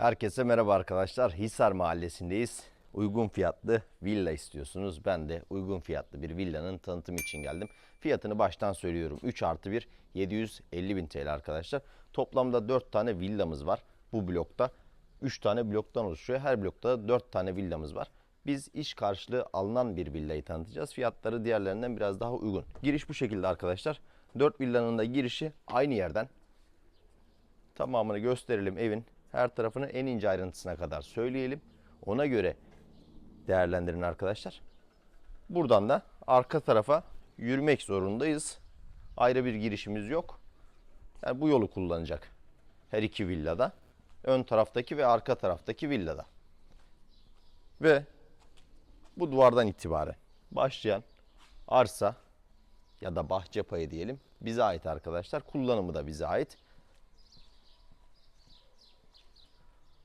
Herkese merhaba arkadaşlar. Hisar Mahallesi'ndeyiz. Uygun fiyatlı villa istiyorsunuz. Ben de uygun fiyatlı bir villanın tanıtımı için geldim. Fiyatını baştan söylüyorum. 3 artı 1 750 bin TL arkadaşlar. Toplamda 4 tane villamız var bu blokta. 3 tane bloktan oluşuyor. Her blokta 4 tane villamız var. Biz iş karşılığı alınan bir villayı tanıtacağız. Fiyatları diğerlerinden biraz daha uygun. Giriş bu şekilde arkadaşlar. 4 villanın da girişi aynı yerden tamamını gösterelim evin. Her tarafını en ince ayrıntısına kadar söyleyelim. Ona göre değerlendirin arkadaşlar. Buradan da arka tarafa yürümek zorundayız. Ayrı bir girişimiz yok. Yani bu yolu kullanacak. Her iki villada. Ön taraftaki ve arka taraftaki villada. Ve bu duvardan itibaren başlayan arsa ya da bahçe payı diyelim bize ait arkadaşlar. Kullanımı da bize ait.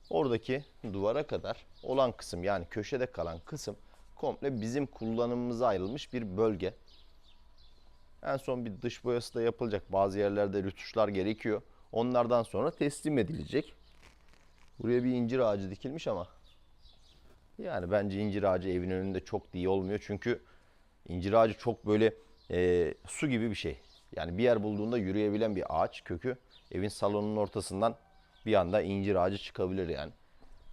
Oradaki duvara kadar olan kısım yani köşede kalan kısım komple bizim kullanımımıza ayrılmış bir bölge. En son bir dış boyası da yapılacak. Bazı yerlerde rütuşlar gerekiyor. Onlardan sonra teslim edilecek. Buraya bir incir ağacı dikilmiş ama yani bence incir ağacı evin önünde çok iyi olmuyor. Çünkü incir ağacı çok böyle e, su gibi bir şey. Yani bir yer bulduğunda yürüyebilen bir ağaç kökü evin salonunun ortasından bir anda incir ağacı çıkabilir yani.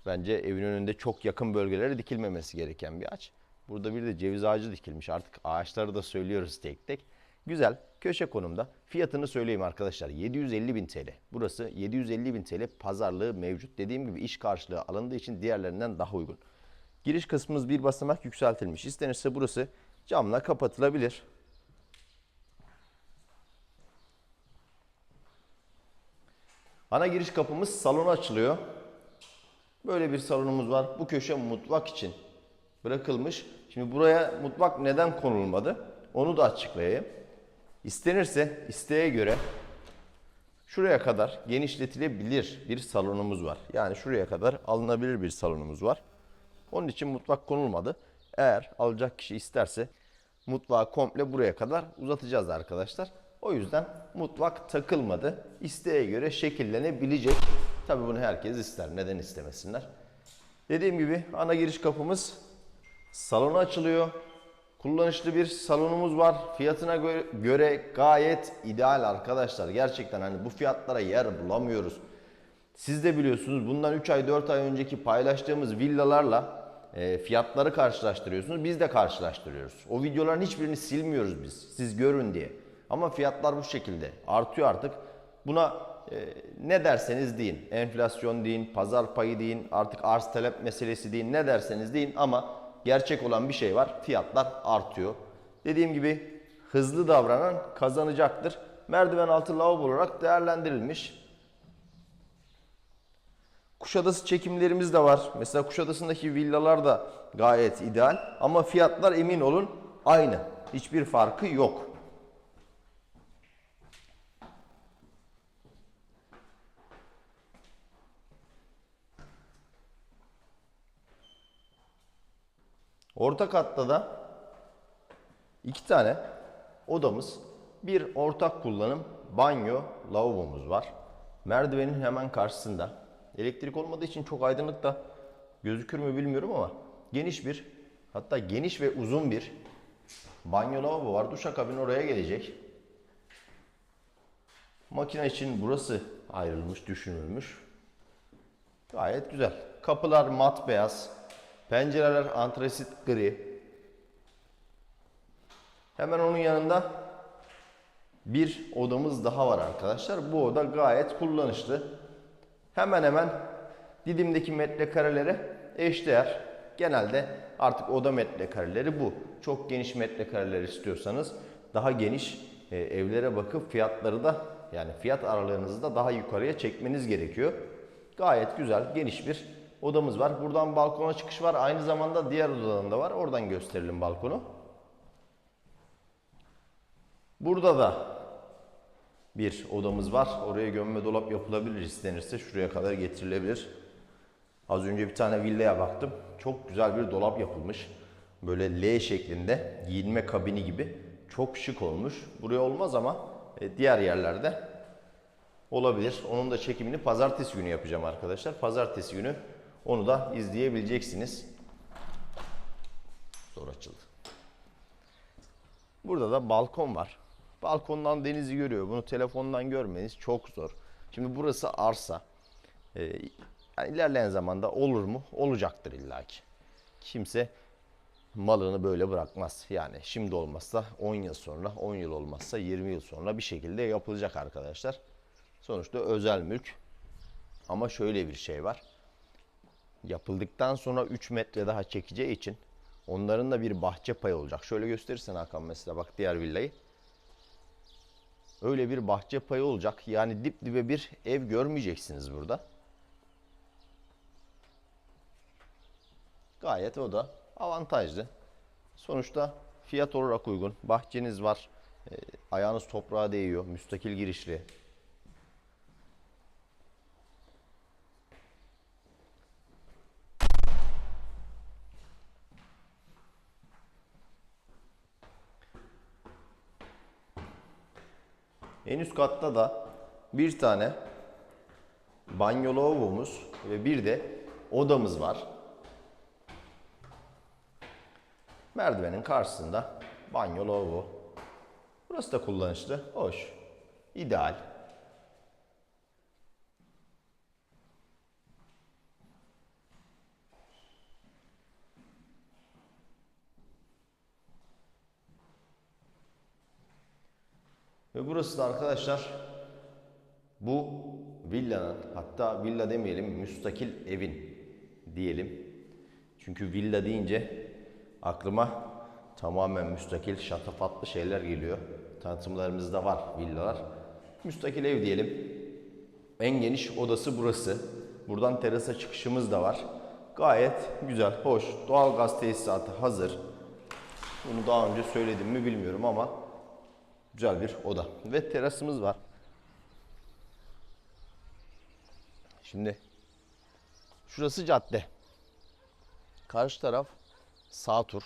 Bence evin önünde çok yakın bölgelere dikilmemesi gereken bir ağaç. Burada bir de ceviz ağacı dikilmiş. Artık ağaçları da söylüyoruz tek tek. Güzel. Köşe konumda. Fiyatını söyleyeyim arkadaşlar. 750 bin TL. Burası 750 bin TL pazarlığı mevcut. Dediğim gibi iş karşılığı alındığı için diğerlerinden daha uygun. Giriş kısmımız bir basamak yükseltilmiş. İstenirse burası camla kapatılabilir. Ana giriş kapımız salona açılıyor. Böyle bir salonumuz var. Bu köşe mutfak için bırakılmış. Şimdi buraya mutfak neden konulmadı? Onu da açıklayayım. İstenirse isteğe göre şuraya kadar genişletilebilir bir salonumuz var. Yani şuraya kadar alınabilir bir salonumuz var. Onun için mutfak konulmadı. Eğer alacak kişi isterse mutfağı komple buraya kadar uzatacağız arkadaşlar. O yüzden mutfak takılmadı. İsteğe göre şekillenebilecek. Tabii bunu herkes ister. Neden istemesinler? Dediğim gibi ana giriş kapımız salona açılıyor. Kullanışlı bir salonumuz var. Fiyatına göre, göre gayet ideal arkadaşlar. Gerçekten hani bu fiyatlara yer bulamıyoruz. Siz de biliyorsunuz bundan 3 ay 4 ay önceki paylaştığımız villalarla e, fiyatları karşılaştırıyorsunuz. Biz de karşılaştırıyoruz. O videoların hiçbirini silmiyoruz biz. Siz görün diye. Ama fiyatlar bu şekilde. Artıyor artık. Buna e, ne derseniz deyin. Enflasyon deyin, pazar payı deyin, artık arz talep meselesi deyin. Ne derseniz deyin ama gerçek olan bir şey var. Fiyatlar artıyor. Dediğim gibi hızlı davranan kazanacaktır. Merdiven altı lavabo olarak değerlendirilmiş. Kuşadası çekimlerimiz de var. Mesela Kuşadası'ndaki villalar da gayet ideal. Ama fiyatlar emin olun aynı. Hiçbir farkı yok. Orta katta da iki tane odamız, bir ortak kullanım banyo, lavabomuz var. Merdivenin hemen karşısında. Elektrik olmadığı için çok aydınlık da gözükür mü bilmiyorum ama geniş bir, hatta geniş ve uzun bir banyo lavabo var. Duşakabin oraya gelecek. Makine için burası ayrılmış, düşünülmüş. Gayet güzel. Kapılar mat beyaz. Pencereler antrasit gri. Hemen onun yanında bir odamız daha var arkadaşlar. Bu oda gayet kullanışlı. Hemen hemen Didim'deki metrekarelere eşdeğer. Genelde artık oda metrekareleri bu. Çok geniş metrekareler istiyorsanız daha geniş e, evlere bakıp fiyatları da yani fiyat aralığınızı da daha yukarıya çekmeniz gerekiyor. Gayet güzel, geniş bir odamız var. Buradan balkona çıkış var. Aynı zamanda diğer odadan da var. Oradan gösterelim balkonu. Burada da bir odamız var. Oraya gömme dolap yapılabilir istenirse. Şuraya kadar getirilebilir. Az önce bir tane villaya baktım. Çok güzel bir dolap yapılmış. Böyle L şeklinde giyinme kabini gibi. Çok şık olmuş. Buraya olmaz ama e, diğer yerlerde olabilir. Onun da çekimini pazartesi günü yapacağım arkadaşlar. Pazartesi günü onu da izleyebileceksiniz. Zor açıldı. Burada da balkon var. Balkondan denizi görüyor. Bunu telefondan görmeniz çok zor. Şimdi burası arsa. Ee, yani ilerleyen zamanda olur mu? Olacaktır illaki. Kimse malını böyle bırakmaz. Yani şimdi olmazsa 10 yıl sonra, 10 yıl olmazsa 20 yıl sonra bir şekilde yapılacak arkadaşlar. Sonuçta özel mülk. Ama şöyle bir şey var. Yapıldıktan sonra 3 metre daha çekeceği için onların da bir bahçe payı olacak. Şöyle gösterirsen Hakan mesela bak diğer villayı. Öyle bir bahçe payı olacak. Yani dip dibe bir ev görmeyeceksiniz burada. Gayet o da avantajlı. Sonuçta fiyat olarak uygun. Bahçeniz var. E, ayağınız toprağa değiyor. Müstakil girişli. En üst katta da bir tane banyo lavabomuz ve bir de odamız var. Merdivenin karşısında banyo lavabo. Burası da kullanışlı, hoş, ideal. Ve burası da arkadaşlar bu villanın hatta villa demeyelim müstakil evin diyelim. Çünkü villa deyince aklıma tamamen müstakil şatafatlı şeyler geliyor. Tanıtımlarımızda var villalar. Müstakil ev diyelim. En geniş odası burası. Buradan terasa çıkışımız da var. Gayet güzel, hoş. Doğalgaz tesisatı hazır. Bunu daha önce söyledim mi bilmiyorum ama güzel bir oda. Ve terasımız var. Şimdi şurası cadde. Karşı taraf sağ tur.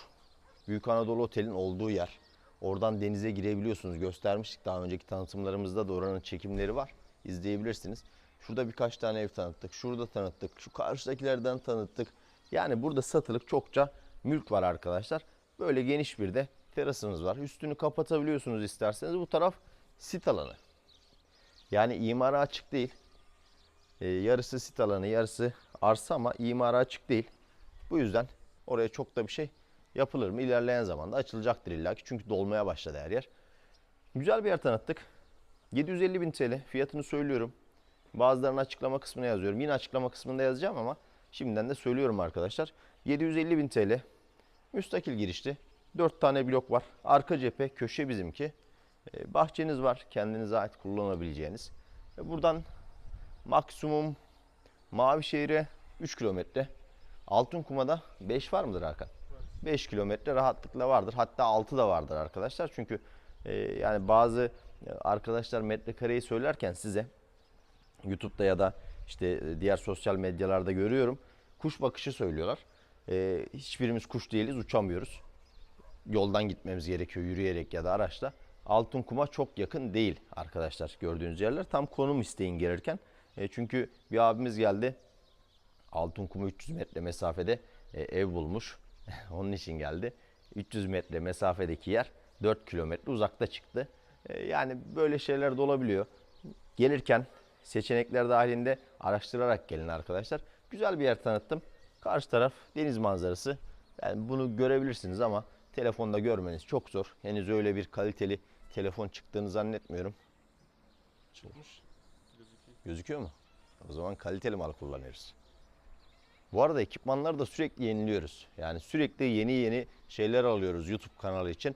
Büyük Anadolu Otel'in olduğu yer. Oradan denize girebiliyorsunuz. Göstermiştik daha önceki tanıtımlarımızda da oranın çekimleri var. İzleyebilirsiniz. Şurada birkaç tane ev tanıttık. Şurada tanıttık. Şu karşıdakilerden tanıttık. Yani burada satılık çokça mülk var arkadaşlar. Böyle geniş bir de terasınız var. Üstünü kapatabiliyorsunuz isterseniz. Bu taraf sit alanı. Yani imara açık değil. Ee, yarısı sit alanı, yarısı arsa ama imara açık değil. Bu yüzden oraya çok da bir şey yapılır mı? İlerleyen zamanda açılacaktır illaki. Çünkü dolmaya başladı her yer. Güzel bir yer tanıttık. 750 bin TL fiyatını söylüyorum. Bazılarının açıklama kısmına yazıyorum. Yine açıklama kısmında yazacağım ama şimdiden de söylüyorum arkadaşlar. 750 bin TL müstakil girişli. 4 tane blok var. Arka cephe köşe bizimki. Ee, Bahçeniz var. Kendinize ait kullanabileceğiniz. Ve Buradan maksimum Mavişehir'e 3 kilometre. Altınkuma'da 5 var mıdır Hakan? 5 kilometre rahatlıkla vardır. Hatta 6 da vardır arkadaşlar. Çünkü e, yani bazı e, arkadaşlar metrekareyi söylerken size YouTube'da ya da işte e, diğer sosyal medyalarda görüyorum. Kuş bakışı söylüyorlar. E, hiçbirimiz kuş değiliz, uçamıyoruz. Yoldan gitmemiz gerekiyor yürüyerek ya da araçla. Altınkum'a çok yakın değil arkadaşlar gördüğünüz yerler. Tam konum isteyin gelirken. E, çünkü bir abimiz geldi. Altınkum'a 300 metre mesafede e, ev bulmuş. Onun için geldi. 300 metre mesafedeki yer 4 kilometre uzakta çıktı. E, yani böyle şeyler de olabiliyor. Gelirken seçenekler dahilinde araştırarak gelin arkadaşlar. Güzel bir yer tanıttım. Karşı taraf deniz manzarası. Yani bunu görebilirsiniz ama telefonda görmeniz çok zor. Henüz öyle bir kaliteli telefon çıktığını zannetmiyorum. Çıkmış. Gözüküyor. Gözüküyor mu? O zaman kaliteli mal kullanıyoruz. Bu arada ekipmanları da sürekli yeniliyoruz. Yani sürekli yeni yeni şeyler alıyoruz YouTube kanalı için.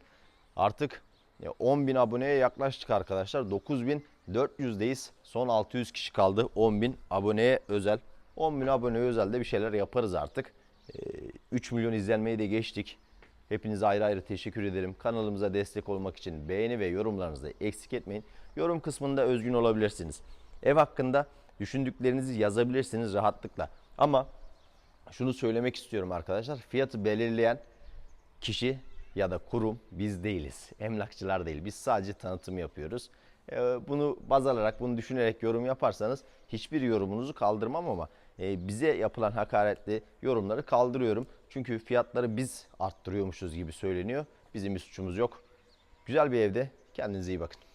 Artık 10 bin aboneye yaklaştık arkadaşlar. 9400'deyiz. Son 600 kişi kaldı. 10 bin aboneye özel. 10 bin aboneye özel de bir şeyler yaparız artık. Ee, 3 milyon izlenmeyi de geçtik. Hepinize ayrı ayrı teşekkür ederim. Kanalımıza destek olmak için beğeni ve yorumlarınızı eksik etmeyin. Yorum kısmında özgün olabilirsiniz. Ev hakkında düşündüklerinizi yazabilirsiniz rahatlıkla. Ama şunu söylemek istiyorum arkadaşlar. Fiyatı belirleyen kişi ya da kurum biz değiliz. Emlakçılar değil. Biz sadece tanıtım yapıyoruz. E, bunu baz alarak, bunu düşünerek yorum yaparsanız hiçbir yorumunuzu kaldırmam ama e, bize yapılan hakaretli yorumları kaldırıyorum. Çünkü fiyatları biz arttırıyormuşuz gibi söyleniyor. Bizim bir suçumuz yok. Güzel bir evde. Kendinize iyi bakın.